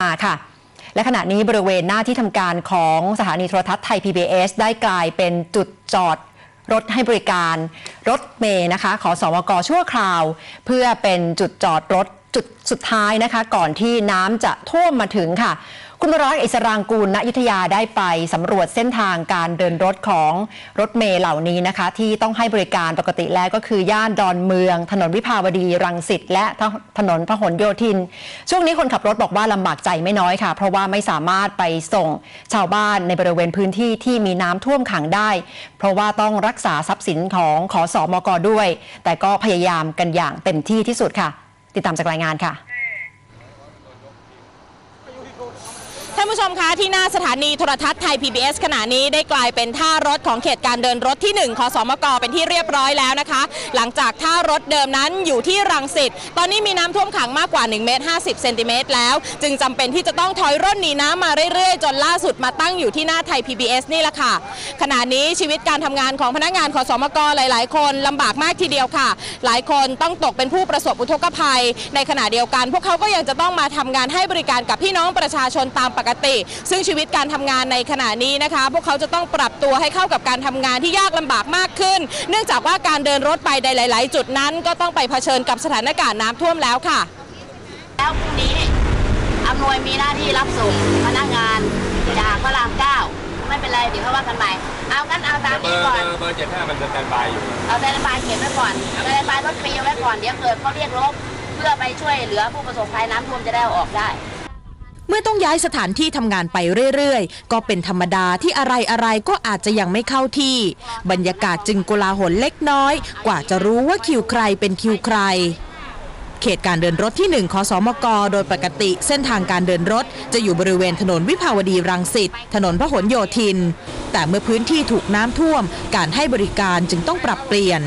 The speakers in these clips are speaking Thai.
มาค่ะและขณะนี้บริเวณหน้าที่ทำการของสถานีโทรทัศน์ไทย PBS ได้กลายเป็นจุดจอดรถให้บริการรถเมย์นะคะ ขอสอมกชั่วคราว เพื่อเป็นจุดจอดรถจุดสุดท้ายนะคะ ก่อนที่น้ำจะท่วมมาถึงค่ะ คุณบรักษ์อิสรางกูลณยุทธยาได้ไปสำรวจเส้นทางการเดินรถของรถเมล์เหล่านี้นะคะ ที่ต้องให้บริการปกติแล้วก็คือย่านดอนเมือง ถนนวิภาวดีรังสิตและถนนพหลโยธิน ช่วงนี้คนขับรถบอกว่าลำบากใจไม่น้อยค่ะ เพราะว่าไม่สามารถไปส่งชาวบ้านในบริเวณพื้นที่ที่มีน้ำท่วมขังได้ เพราะว่าต้องรักษาทรัพย์สินของขอสอมกด้วย แต่ก็พยายามกันอย่างเต็มที่ที่สุดค่ะ ติดตามจากรายงานค่ะ ท่านผู้ชมคะที่หน้าสถานีโทรทัศน์ไทย PBS ขณะนี้ได้กลายเป็นท่ารถของเขตการเดินรถที่1คสมกเป็นที่เรียบร้อยแล้วนะคะ หลังจากท่ารถเดิมนั้นอยู่ที่รังสิตตอนนี้มีน้ำท่วมขังมากกว่า1เมตร50เซนติเมตรแล้ว จึงจำเป็นที่จะต้องถอยร่นหนีน้ำมาเรื่อยๆ จนล่าสุดมาตั้งอยู่ที่หน้าไทย PBS นี่แหละค่ะ ขณะนี้ชีวิตการทำงานของพนักงานขสมกหลาย ๆ คนลำบากมากทีเดียวค่ะ หลายคนต้องตกเป็นผู้ประสบอุทกภัย ในขณะเดียวกัน พวกเขาก็ยังจะต้องมาทำงานให้บริการกับพี่น้องประชาชนตามปกติ ซึ่งชีวิตการทำงานในขณะนี้นะคะ พวกเขาจะต้องปรับตัวให้เข้ากับการทำงานที่ยากลำบากมากขึ้น เนื่องจากว่าการเดินรถไปในหลาย ๆ จุดนั้น ก็ต้องไปเผชิญกับสถานการณ์น้ำท่วมแล้วค่ะ แล้วพรุ่งนี้อำนวยมีหน้าที่รับส่งพนักงานจากพระรามเก้าไม่เป็นไรเดี๋ยวเขาว่ากันใหม่เอางั้นเอาตามเบอนี้ร์ก่อนเบอร์เจ็ดห้ามันจะแตนบายอยู่เอาแต่ละบายเขียนไว้ก่อนแต่ละบายรถฟรีเอาไว้ก่อนเดี๋ยวเกิดเขาเรียกรบเพื่อไปช่วยเหลือผู้ประสบภัยน้ำท่วมจะได้เอาออกได้ เมื่อต้องย้ายสถานที่ทำงานไปเรื่อยๆ ก็เป็นธรรมดาที่อะไรๆ ก็อาจจะยังไม่เข้าที่ บรรยากาศจึงโกลาหลเล็กน้อย กว่าจะรู้ว่าคิวใครเป็นคิวใคร เขตการเดินรถที่1คสมก โดยปกติ เส้นทางการเดินรถ จะอยู่บริเวณถนนวิภาวดีรังสิต ถนนพหลโยธิน แต่เมื่อพื้นที่ถูกน้ำท่วม การให้บริการจึงต้องปรับเปลี่ยน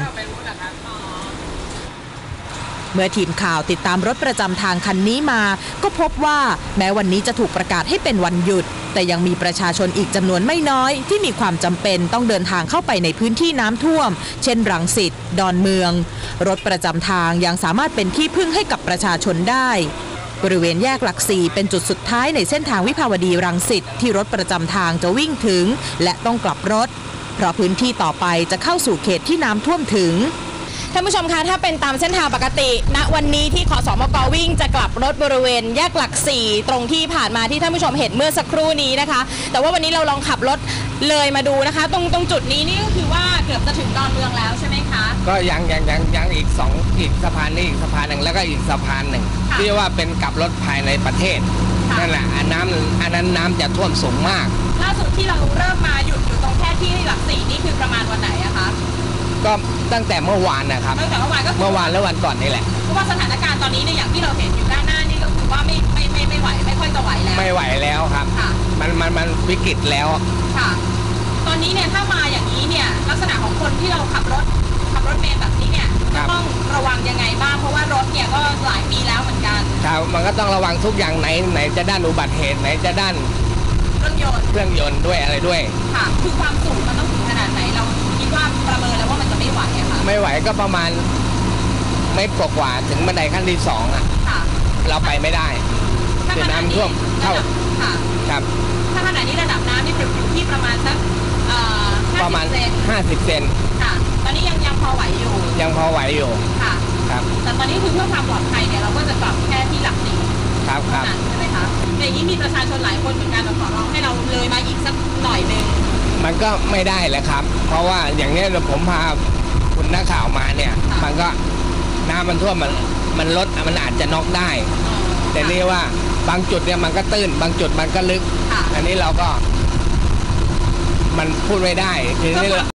เมื่อทีมข่าวติดตามรถประจำทางคันนี้มา ก็พบว่าแม้วันนี้จะถูกประกาศให้เป็นวันหยุด แต่ยังมีประชาชนอีกจำนวนไม่น้อย ที่มีความจำเป็นต้องเดินทางเข้าไปในพื้นที่น้ำท่วม เช่น รังสิตดอนเมือง รถประจำทางยังสามารถเป็นที่พึ่งให้กับประชาชนได้บริเวณแยกหลักสี่เป็นจุดสุดท้ายในเส้นทางวิภาวดีรังสิตที่รถประจำทางจะวิ่งถึง และต้องกลับรถ เพราะพื้นที่ต่อไปจะเข้าสู่เขตที่น้ำท่วมถึง ท่านผู้ชมคะถ้าเป็นตามเส้นทางปกติณวันนี้ที่ขอสอมกวิ่งจะกลับรถบริเวณแยกหลักสี่ตรงที่ผ่านมาที่ท่านผู้ชมเห็นเมื่อสักครู่นี้นะคะ แต่ว่าวันนี้เราลองขับรถเลยมาดูนะคะ ตรงตรงจุดนี้นี่ก็คือว่าเกือบจะถึงดอนเมืองแล้วใช่ไหมคะ ก็ยังยังยังยังอีกสองอีกสะพานนี้อีกสะพานหนึ่งแล้วก็อีกสะพานหนึ่งค่ะที่ว่าเป็นกลับรถภายในประเทศค่ะ นั่นแหละอันน้ำอันนั้นน้ำจะท่วมสูงมาก ล่าสุดที่เราเริ่มมาหยุดอยู่ตรงแค่ที่หลักสี่นี่คือประมาณวันไหนอะคะ ก็ตั้งแต่เมื่อวานนะครับ ตั้งแต่เมื่อวานก็คือเมื่อวานและวันก่อนนี่แหละเพราะว่าสถานการณ์ตอนนี้เนี่ยอย่างที่เราเห็นอยู่ด้านหน้านี่ก็คือว่าไม่ไม่ไม่ไม่ไหวไม่ค่อยจะไหวแล้ว ไม่ไหวแล้วครับ ค่ะ มันมันมันวิกฤตแล้ว ค่ะ ตอนนี้เนี่ยถ้ามาอย่างนี้เนี่ยลักษณะของคนที่เราขับรถขับรถเมล์แบบนี้เนี่ยครัจะบต้องระวังยังไงบ้างเพราะว่ารถเนี่ยก็หลายปีแล้วเหมือนกันครับมันก็ต้องระวังทุกอย่างไหนไหนจะด้านอุบัติเหตุไหนจะด้านเครื่องยนต์เครื่องยนต์ด้วยอะไรด้วย ค่ะ คือความสูงมันต้องถึงขนาดไหนเราคิดว่าประเมินแล้วว่ามันจะ ไม่ไหวอะค่ะไม่ไหวก็ประมาณเมตรกว่าๆถึงบันไดขั้นที่สองอะ ค่ะเราไปไม่ได้ถ้าเดี๋ยวขนาดน้ำท่วมเข้าระดับค่ะครับ ถ้าขนาดนี้ระดับน้ำนี่อยู่ที่ประมาณสักเอ่อประมาณ50เซน50 เซนค่ะ ตอนนี้ยังยังพอไหวอยู่ยังพอไหวอยู่ค่ะ ครับ แต่ตอนนี้คือเพื่อความปลอดภัยเนี่ยเราก็จะกลับแค่ที่หลักสี่ครับครับ นั้นใช่ไหมคะแต่อย่างนี้มีประชาชนหลายคนเหมือนกันมาขอร้องให้เราเลยมาอีกสักหน่อยหนึง มันก็ไม่ได้แหละครับ เพราะว่าอย่างเนี้ยผมพาคุณนักข่าวมาเนี่ยค่ะมันก็น้ำมันท่วมมันมันลดมันอาจจะน็อกได้ แต่นี่ว่าบางจุดเนี่ยมันก็ตื้น บางจุดมันก็ลึกค่ะอันนี้เราก็ มันพูดไม่ได้ทีนี้เรา